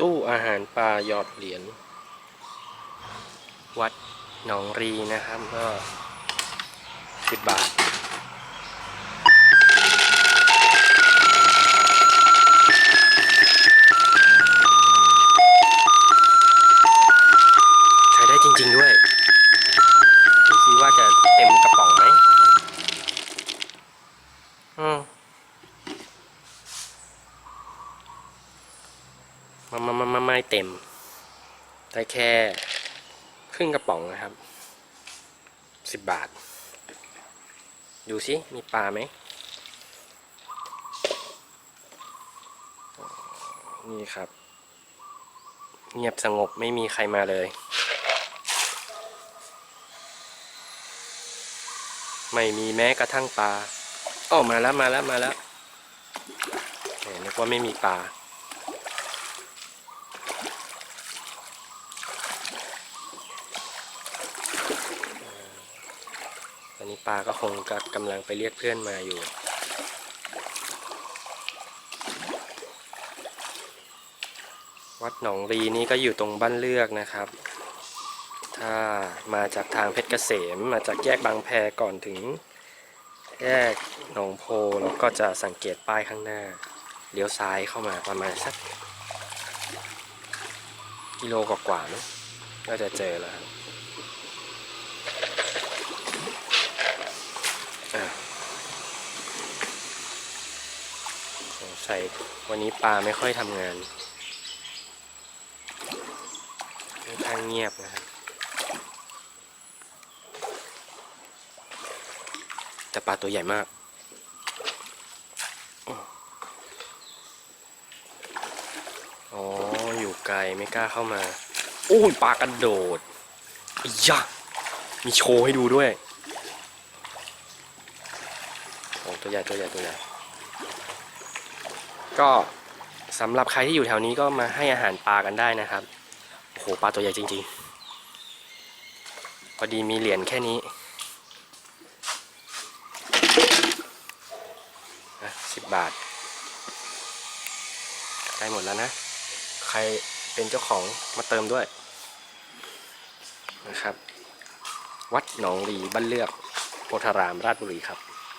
ตู้อาหารปลาหยอดเหรียญวัดหนองรีนะครับก็สิบบาท ใช้ได้จริง ๆ ด้วย ดูซิว่าจะเต็มกระป๋องไหมอืม มามามามาไม่เต็ม ได้แค่ครึ่งกระป๋องนะครับ สิบบาท ดูสิ มีปลาไหม นี่ครับ เงียบสงบไม่มีใครมาเลย ไม่มีแม้กระทั่งปลา อ้อมาแล้วมาแล้วมาแล้วแหมนึกว่าไม่มีปลา อนนี้ปลาก็คงกกำลังไปเรียกเพื่อนมาอยู่ วัดหนองรีนี่ก็อยู่ตรงบ้านเลือกนะครับ ถ้ามาจากทางเพชรเกษมมาจากแยกบางแพก่อนถึง แยกหนองโพแล้วก็จะสังเกตป้ายข้างหน้าเลี้ยวซ้ายเข้ามาประมาณสักกิโลกว่าๆนะก็จะเจอแล้วครับอะ สงสัยวันนี้ปลาไม่ค่อยทำงานค่อนข้างเงียบนะครับแต่ปลาตัวใหญ่มากอ๋ออยู่ไกลไม่กล้าเข้ามาโอ้ยปลากระโดดอียะมีโชว์ให้ดูด้วยโอ้ตัวใหญ่ตัวใหญ่ตัวใหญ่ ก็สำหรับใครที่อยู่แถวนี้ก็มาให้อาหารปลากันได้นะครับโอ้โหปลาตัวใหญ่จริงๆ พอดีมีเหรียญแค่นี้สิบบาท ได้หมดแล้วนะ ใครเป็นเจ้าของมาเติมด้วยนะครับ วัดหนองรีบ้านเลือกโพธารามราชบุรีครับ